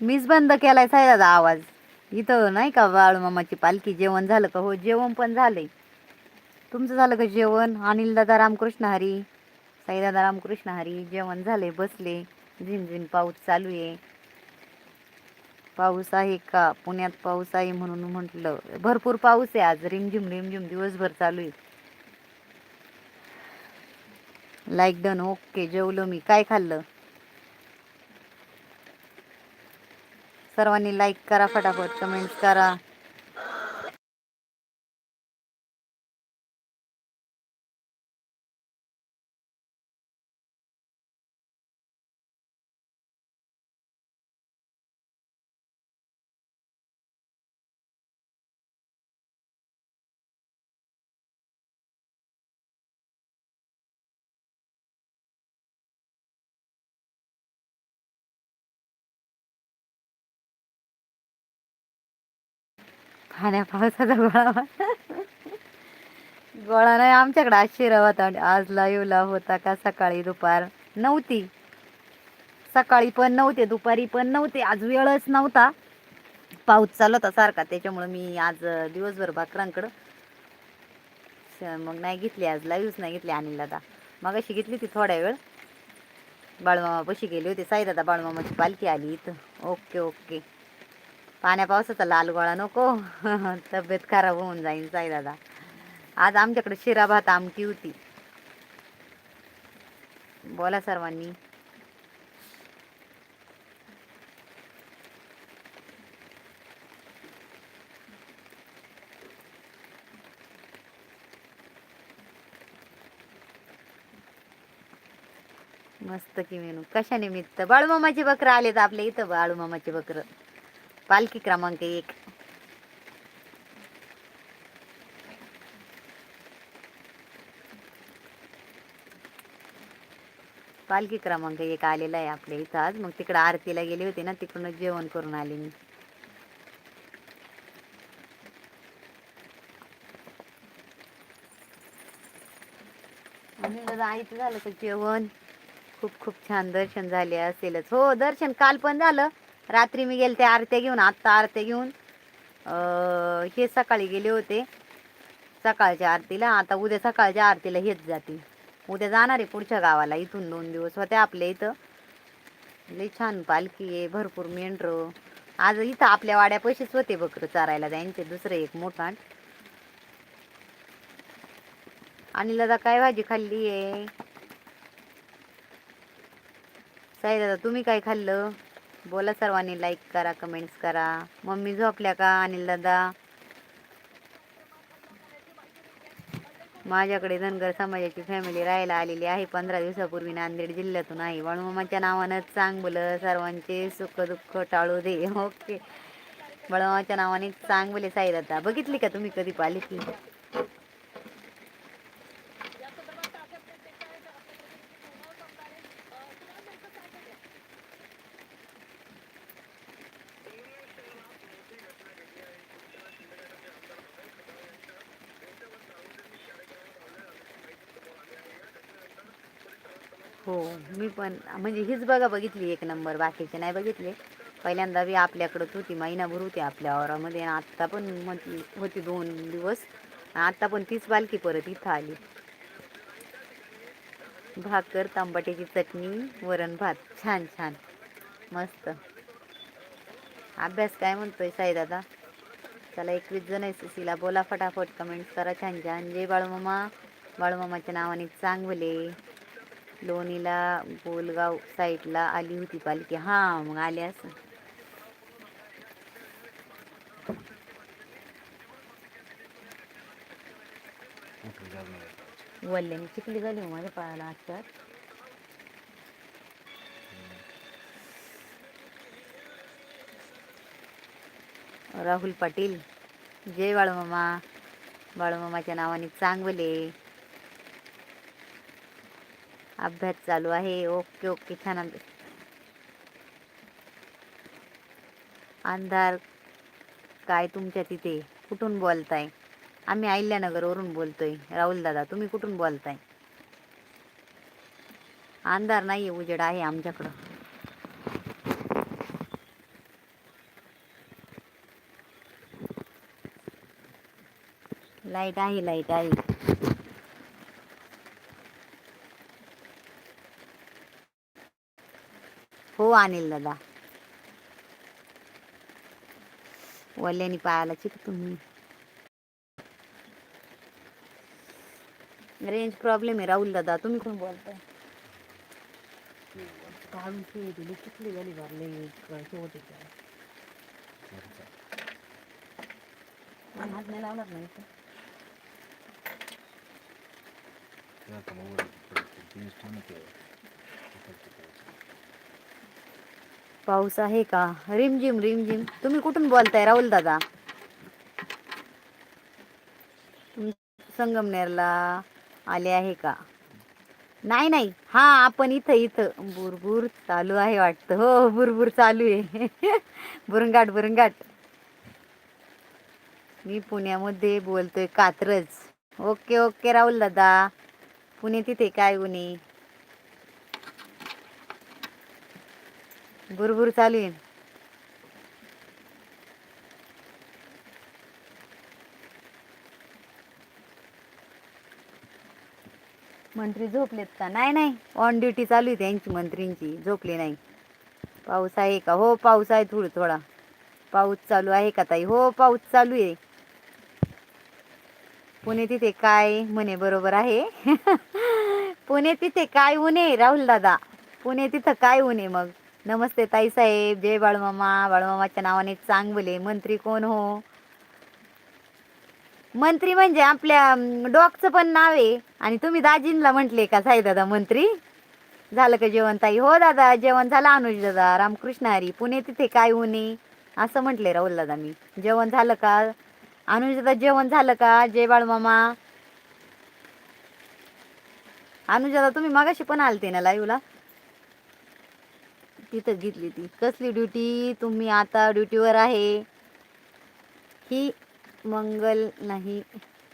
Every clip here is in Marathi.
मीच बंद केलाय साईदा आवाज. इथं नाही का बाळूमामाची पालखी? जेवण झालं का? हो जेवण पण झालंय. तुमचं झालं का जेवण? अनिल दादा रामकृष्ण हरी. साईदादा रामकृष्ण हरी. जेवण झाले बसले. झिनझिन पाऊस चालू आहे. पाऊस आहे का? पुण्यात पाऊस आहे म्हणून म्हटलं. भरपूर पाऊस आहे आज. रिमझिम रिमझिम दिवसभर चालू आहे. लाईक डन ओके जेवलो मी. काय खाल्लं? सर्वांनी लाईक करा फटाफट कमेंट्स करा. पाण्या पावसाचा गोळा गोळा नाही आमच्याकडे आज शिरा होता आज लाईव्हला होता का? सकाळी दुपार नव्हती. सकाळी पण नव्हते दुपारी पण नव्हते. आज वेळच नव्हता. पाऊस चालू होता सारखा त्याच्यामुळं मी आज दिवसभर भाकरांकडं. मग नाही घेतली आज लाईव्हच नाही घेतली अनिल दादा. मग अशी घेतली होती थोड्या वेळ. बाळमामा पशी गेले होते. साईदादा बाळमामाची पालखी आली इथं. Okay okay. पाण्या पावसाचा लाल गोळा नको. तब्येत खराब होऊन जाईल साई दादा. आज आमच्याकडे शिरा भात आमटी होती. बोला सर्वांनी. मस्त की मेनू. कशा निमित्त बाळूमामाचे बकरं आलेत आपल्या इथं बाळूमामाचे बकरं. पालखी क्रमांक एक. पालखी क्रमांक एक आलेला आहे आपल्या इथं आज. मग तिकडं आरतीला गेले होते ना तिकडून जेवण करून आले मी. आईचं झालं का जेवण? खूप खूप छान दर्शन झाले असेलच. हो दर्शन काल पण झालं. रात्री मी गेले ते आरत्या घेऊन आत्ता आरत्या घेऊन. हे सकाळी गेले होते. सकाळच्या आरतीला आता उद्या सकाळच्या आरतीला हेच जातील. उद्या जाणार आहे पुढच्या गावाला इथून दोन दिवस होते आपल्या इथं. लई छान पालखी आहे भरपूर मेंढर. आज इथं आपल्या वाड्या पैसेच होते बकरं चारायला त्यांचे दुसरं एक मोठा आणि. दादा काय भाजी खाल्ली आहे? साई दादा तुम्ही काय खाल्लं? बोला सर्वांनी लाईक करा कमेंट्स करा. मम्मी झोपल्या का? अनिल दादा माझ्याकडे धनगर समाजाची फॅमिली राहायला आलेली आहे. पंधरा दिवसापूर्वी नांदेड जिल्ह्यातून आहे बळमामाच्या नावानं चांगलं सर्वांचे सुख दुःख टाळू दे. ओके बळमामाच्या नावाने चांगले साई दादा बघितली का तुम्ही कधी पालिकी हो मी पण म्हणजे हीच बघा बघितली एक नंबर बाकीचे नाही बघितले. पहिल्यांदा बी आपल्याकडंच होती महिनाभर होती आपल्या औरामध्ये आत्ता पण म्हटली होती दोन दिवस. आणि आत्ता पण तीच बालकी परत इथं आली. भाकर तांबट्याची चटणी वरण भात छान छान. मस्त. अभ्यास काय म्हणतोय साई दादा? चला एकवीस जण आहे सुशीला बोला फटाफट कमेंट्स करा छान छान. जय बाळूमामा. बाळूमामाच्या नावाने चांगले. लोणीला बोलगाव साईडला आली होती पालखी. हां मग आल्यास वल्ल्याने चिखली झाली हो माझ्या पायाला आजच्यात राहुल पाटील. जय बाळूमामा. बाळूमामाच्या नावाने चांगले. अभ्यास चालू आहे. Okay okay. छान अंधार काय तुमच्या तिथे? कुठून बोलताय? आम्ही अहिल्यानगरवरून बोलतोय. राहुल दादा तुम्ही कुठून बोलताय? अंधार नाही आहे उजेड आहे आमच्याकडं. लाइट आहे लाइट आहे. अनिल दादा. वल्यानी पायाला चिक तुम्ही. रेंज प्रॉब्लेम आहे राहुल दादा तुम्ही कोण बोलताय? काढून ठेवली दिली किती झाली भरले शेवटी मला हात नाही लावणार नाही इथं. पाऊस आहे का? रिमझिम रिमझिम. तुम्ही कुठून बोलताय राहुल दादा? संगमनेरला आले आहे का? नाही नाही. हा आपण इथं इथं. बुरबुर चालू आहे वाटतं. हो, हो बुरबुर चालू आहे. बुरंगाट बुरंगाट. मी पुण्यामध्ये बोलतोय कात्रज. ओके ओके राहुल दादा. पुणे तिथे काय उणे बुरबुर चालू आहे. मंत्री झोपलेत का? नाही नाही. ऑन ड्युटी चालू आहे त्यांची मंत्रींची. झोपली नाही. पाऊस आहे का? हो पाऊस आहे थोडं थोडा. पाऊस चालू आहे का ताई? हो पाऊस चालू आहे. पुणे तिथे काय? म्हणे बरोबर आहे. पुणे तिथे काय उने राहुल दादा? पुणे तिथं काय उने मग? नमस्ते ताई साहेब जय बाळूमामा. बाळूमामाच्या नावाने चांगले मंत्री कोण हो? मंत्री म्हणजे आपल्या डॉगचं पण नाव आहे. आणि तुम्ही दाजींला म्हटले का साई दादा मंत्री? झालं का जेवण ताई? हो दादा जेवण झालं अनुज दादा रामकृष्ण हरी. पुणे तिथे काय होणे? असं म्हटले राहुल दादा मी. जेवण झालं का? अनुज दादा जेवण झालं का? जय बाळूमामा. अनुज दादा तुम्ही मागाशी पण आलते ना लाईव्हला तिथं घेतली ती. कसली ड्युटी तुम्ही आता ड्युटीवर आहे. ही मंगल नाही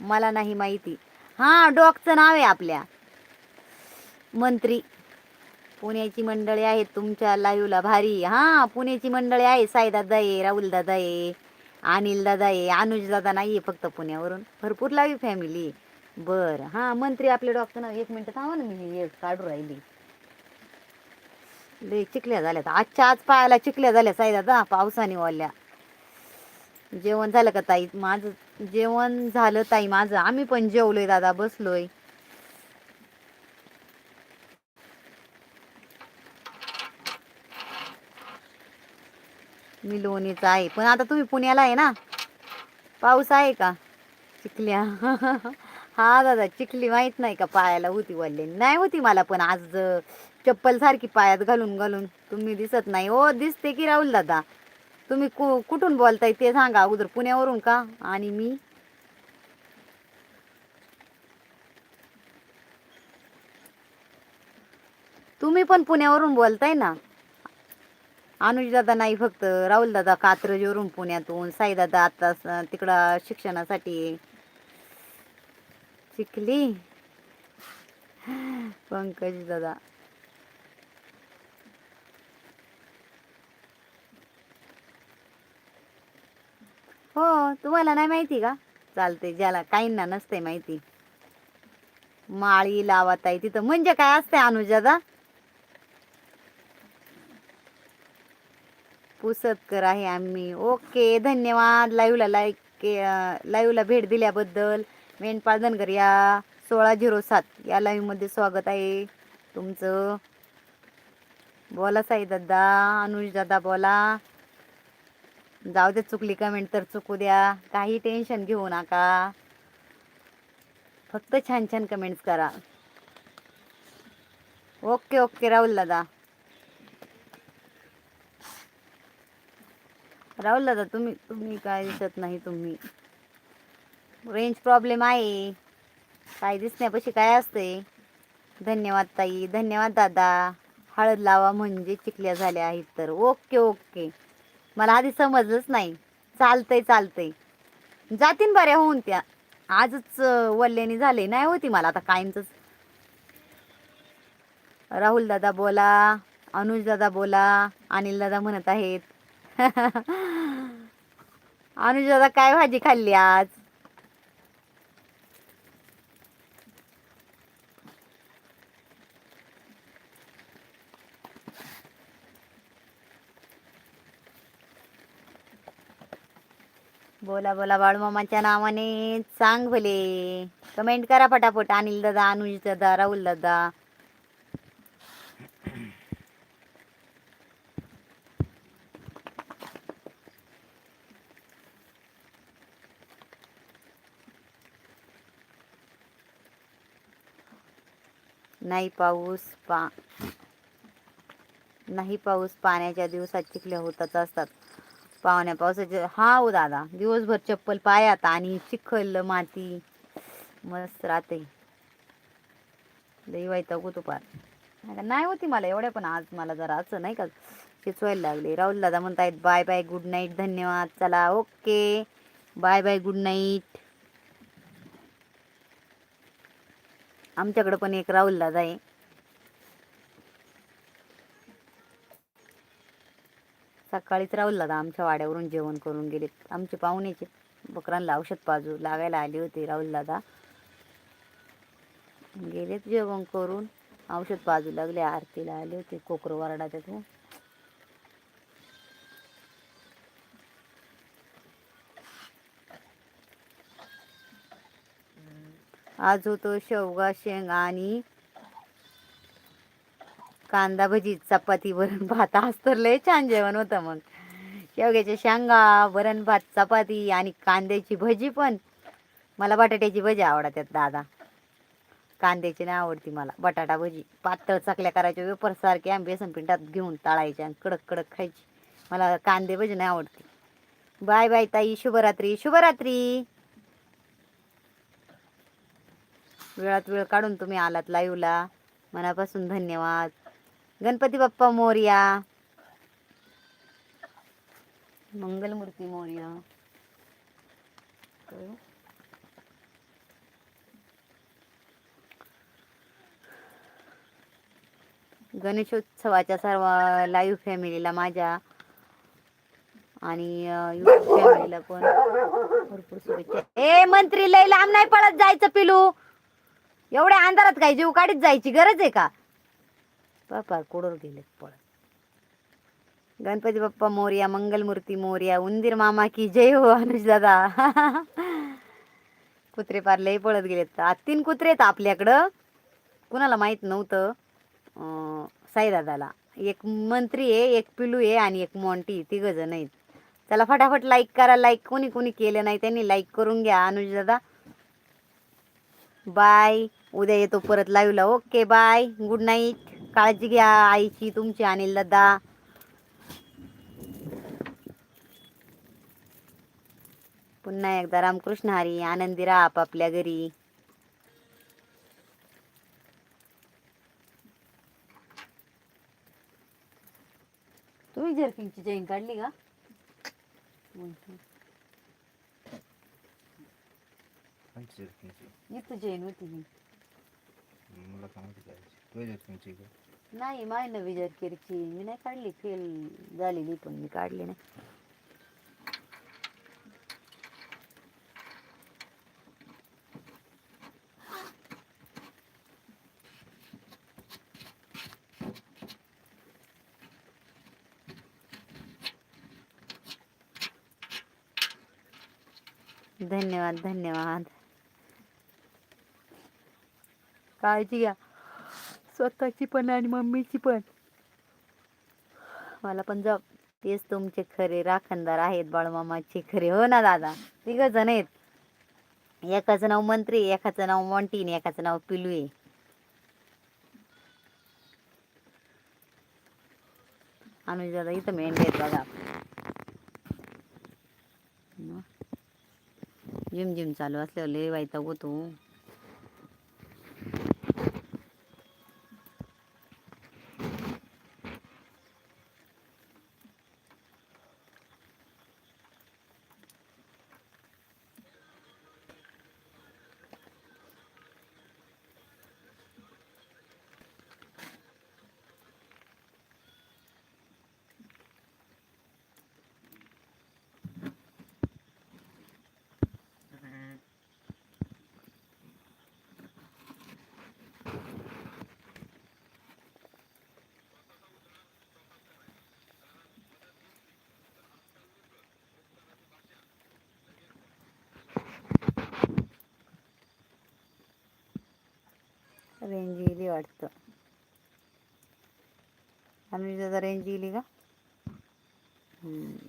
मला नाही माहिती. हां डॉकचं नाव आहे आपल्या. मंत्री. पुण्याची मंडळी आहेत तुमच्या लाईव्हला भारी. हां पुण्याची मंडळी आहे. साईदादा आहे राहुल दादा आहे अनिल दादा आहे अनुज दादा नाही आहे फक्त पुण्यावरून. भरपूर लावी फॅमिली बरं. हां मंत्री आपल्या डॉक्टर नाव एक मिनटं थांबा ना मी हे काढू राहिली. लय चिकल्या झाल्यात. आजच्या आज पायाला चिकल्या झाल्या साईदादा पावसाने ओल्या. जेवण झालं का ताई? माझं जेवण झालं ताई माझं. आम्ही पण जेवलोय दादा बसलोय. मी लोणीचा आहे. पण आता तुम्ही पुण्याला आहे ना? पाऊस आहे का? चिखल्या. हा दादा चिखली माहीत नाही का पायाला होती वल्ले नाही होती मला पण आज. चप्पल सारखी पायात घालून घालून तुम्ही दिसत नाही. हो दिसते की राहुल दादा? तुम्ही कु कुठून बोलताय ते सांगा अगोदर. पुण्यावरून का? आणि मी? तुम्ही पण पुण्यावरून बोलताय ना? अनुज दादा नाही फक्त. राहुल दादा कात्रजवरून पुण्यातून. साई दादा आता तिकडं शिक्षणासाठी शिकली. पंकज दादा. हो तुम्हाला नाही माहिती का? चालते ज्याला काहींना नसते माहिती. माळी लावत आहे तिथं म्हणजे काय असते अनुजादा? पुसतकर आहे आम्ही. ओके धन्यवाद. लाईव्हला लाईक लाईव्हला भेट दिल्याबद्दल. मेंढपाळ धनगर या सोळा झिरो सात या लाईव्हमध्ये स्वागत आहे तुमचं. बोला साई दादा अनुज दादा बोला. जाऊ दे चुकली कमेंट तर चुकू द्या. काही टेन्शन घेऊ नका. फक्त छान छान कमेंट्स करा. ओके ओके राहुल दादा. राहुल दादा तुम्ही तुम्ही काय दिसत नाही तुम्ही. रेंज प्रॉब्लेम आहे. काय दिसण्यापाशी काय असते धन्यवाद ताई. धन्यवाद दादा. हळद लावा म्हणजे चिकल्या झाल्या आहेत तर. ओके ओके मला आधी समजलंच नाही. चालतंय चालतंय. जातीन बऱ्या होऊन त्या. आजच वल्ल्यानी झाले नाही होती मला आता कायमच राहुल दादा बोला अनुज दादा बोला अनिल दादा म्हणत आहेत. अनुज दादा काय भाजी खाल्ली आज? बोला बोला बाळूमामाच्या नावाने. सांग भले. कमेंट करा पटापट अनिल दादा अनुज दादा राहुल दादा. नाही पाऊस पा नाही पाऊस पाण्याच्या दिवसात चिखल्या होतच असतात. पाहुण्या पावसाचे हा हो दादा. दिवसभर चप्पल पायात आणि चिखल माती. मस्त राहते. लई वैताग होतो पार नाही का, नाही होती मला एवढ्या पण आज मला जरा असं नाही का चिचवायला लागले. राहुल दादा म्हणतायत बाय बाय गुड नाईट धन्यवाद. चला okay. Bye bye good night. आमच्याकडं पण एक राहुल दादा आहे. सकाळीच राहुल दादा आमच्या वाड्यावरून जेवण करून गेले. आमचे पाहुण्याचे बकरांना औषध पाजू लागायला आले होते राहुल दादा. गेलेत जेवण करून. औषध पाजू लागले आरतीला आले होते कोकरो वारडा त्यातून आज होतो शेवगा शेंग आणि कांदा भजी चपाती वरण भात. आज तर लय छान जेवण होतं मग. शेवग्याच्या शेंगा वरण भात चपाती आणि कांद्याची भजी पण. मला बटाट्याची भजी आवडतात दादा. कांद्याची नाही आवडती मला. बटाटा भजी. पातळ चकल्या करायच्या वेपर सारखे आम्ही बेसन पिंटात घेऊन तळायच्या आणि कडक कडक खायची. मला कांदे भजी नाही आवडती. बाय बाय ताई. शुभरात्री. शुभरात्री. वेळात वेळ काढून तुम्ही आलात लाईव्हला मनापासून धन्यवाद. गणपती बाप्पा मोर्या. मंगलमूर्ती मोर्या. हो? गणेशोत्सवाच्या सर्व लाईव्ह फॅमिलीला माझ्या आणि युट्यूब फॅमिलीला पण भरपूर शुभेच्छा. ए मंत्री लय लांब नाही पळत जायचं पिलू. एवढ्या अंधारात काय जीव काढीत जायची गरज आहे का? बापा कुडूर गेले पळत गणपती बाप्पा मोर्या मंगलमूर्ती मोर्या उंदीर मामा की जय हो अनुज दादा. कुत्रे पार लय पळत गेलेत. आ, तीन कुत्रे आहेत आपल्याकडं. कुणाला माहीत नव्हतं. अं, साईदादाला. एक मंत्री आहे एक पिलू आहे आणि एक मोंटी तिघ जण आहेत. त्याला फटाफट लाईक करा. लाईक कोणी कोणी केलं नाही त्यांनी लाईक करून घ्या अनुज दादा. बाय उद्या येतो परत लाईव्हला ओके बाय गुड नाईट काळजी घ्या आईची तुमची अनिल दादा पुन्हा एकदा रामकृष्ण हरी आनंदी राहा आपापल्या घरी. तुम्ही जर्किंगची चेन काढली का? इथं चेन होती. मला तुझ्या जर्किंगची का नाही माय नवी जर्किरची मी नाही काढली, फेल झालेली पण मी काढली नाही. धन्यवाद धन्यवाद. काळजी घ्या. स्वतःची पण आणि मम्मीची पण. मला पण जप तेच तुमचे खरे राखणदार आहेत बाळमामाचे खरे. हो ना दादा? तिघ जण आहेत. एकाचं नाव मंत्री एकाचं नाव मॉन्टीन एकाचं नाव पिलू आहे. अनुज दादा इथं मेंढे आहेत दादा जिम जिम चालू असल्यावर लय वैताग होतो रेंज गेली वाटतं अनुजाचा रेंज गेली का हम्म.